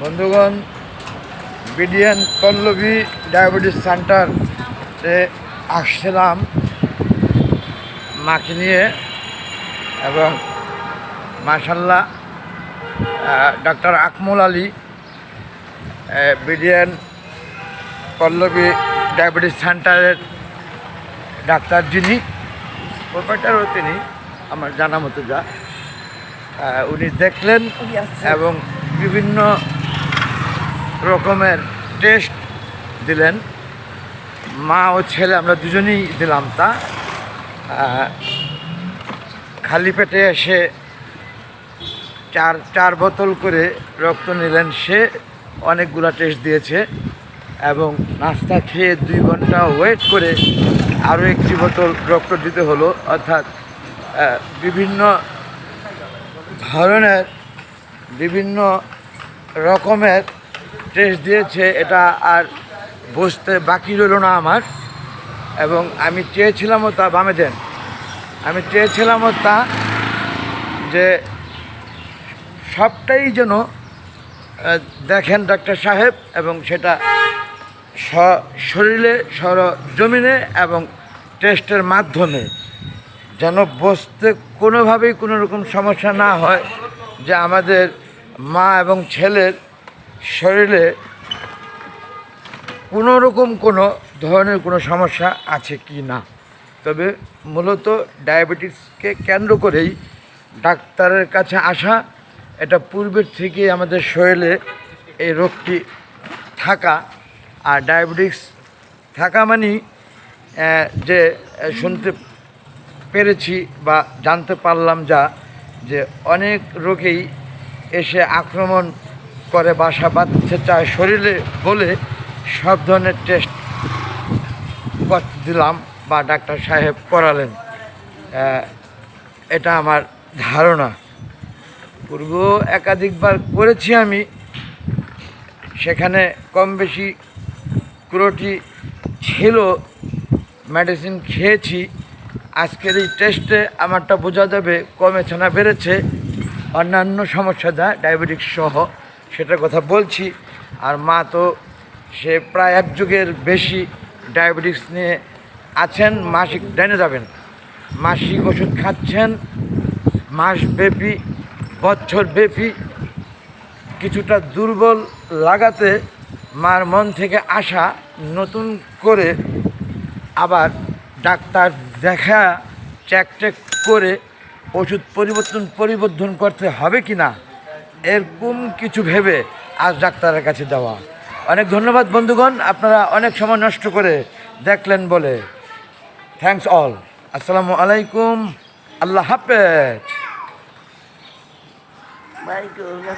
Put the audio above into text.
বন্ধুগণ BDN Pallabi diabetes centre আসছিলাম মাকে নিয়ে এবং মাশাল্লাহ doctor Akmal Ali BDN Pallabi diabetes সেন্টারের ডাক্তার যিনি প্রোপাইটারও তিনি আমার জানা মতো যা উনি দেখলেন এবং বিভিন্ন রকমের টেস্ট দিলেন। মা ও ছেলে আমরা দুজনেই দিলাম তা। খালি পেটে এসে চার চার বোতল করে রক্ত নিলেন। সে অনেকগুলা টেস্ট দিয়েছে এবং নাস্তা খেয়ে দুই ঘণ্টা ওয়েট করে আরও একটি বোতল রক্ত দিতে হলো। অর্থাৎ বিভিন্ন ধরনের, বিভিন্ন রকমের টেস্ট দিয়েছে, এটা আর বসতে বাকি রইল না আমার। এবং আমি চেয়েছিলামও তা বামে দেন। আমি চেয়েছিলামও তা যে সবটাই যেন দেখেন ডাক্তার সাহেব এবং সেটা স, শরীরে সর জমিনে এবং টেস্টের মাধ্যমে। যেন বসতে কোনোভাবেই কোনো রকম সমস্যা না হয় যে আমাদের মা এবং ছেলের শরীরে কোনো রকম কোনো ধরনের কোনো সমস্যা আছে কি না? তবে মূলত ডায়াবেটিসকে কেন্দ্র করেই ডাক্তারের কাছে আসা, এটা পূর্বের থেকে আমাদের শরীরে এই রোগটি থাকা। আর ডায়াবেটিস থাকা মানেই যে শুনতে পেরেছি বা জানতে পারলাম যা, যে অনেক রোগেই এসে আক্রমণ করে বাসা বাঁধতে চায় শরীরে বলে সব ধরনের টেস্ট করতে দিলাম বা ডাক্তার সাহেব করালেন এটা আমার ধারণা। পূর্ব একাধিকবার করেছি আমি। সেখানে কম বেশি ক্রোটি ছিল মেডিসিন খেয়েছি। আজকের এই টেস্টে আমারটা বোঝা যাবে, কমেছে না বেড়েছে। অন্যান্য সমস্যা যা ডায়াবেটিস সহ। সেটার কথা বলছি। আর মা তো সে প্রায় এক যুগের বেশি ডায়াবেটিস নিয়ে আছেন, মাসিক ডেনে যাবেন। মাসিক ওষুধ খাচ্ছেন মাসব্যাপী বছরব্যাপী কিছুটা দুর্বল লাগাতে মার মন থেকে আসা নতুন করে আবার ডাক্তার দেখা, চেক টেক করে ওষুধ পরিবর্তন পরিবর্তন করতে হবে কি না এরকম কিছু ভেবে আজ ডাক্তারের কাছে দেওয়া অনেক ধন্যবাদ বন্ধুগণ, আপনারা অনেক সময় নষ্ট করে দেখলেন বলে। থ্যাংকস অল আসসালামু আলাইকুম। আল্লাহ হাফেজ।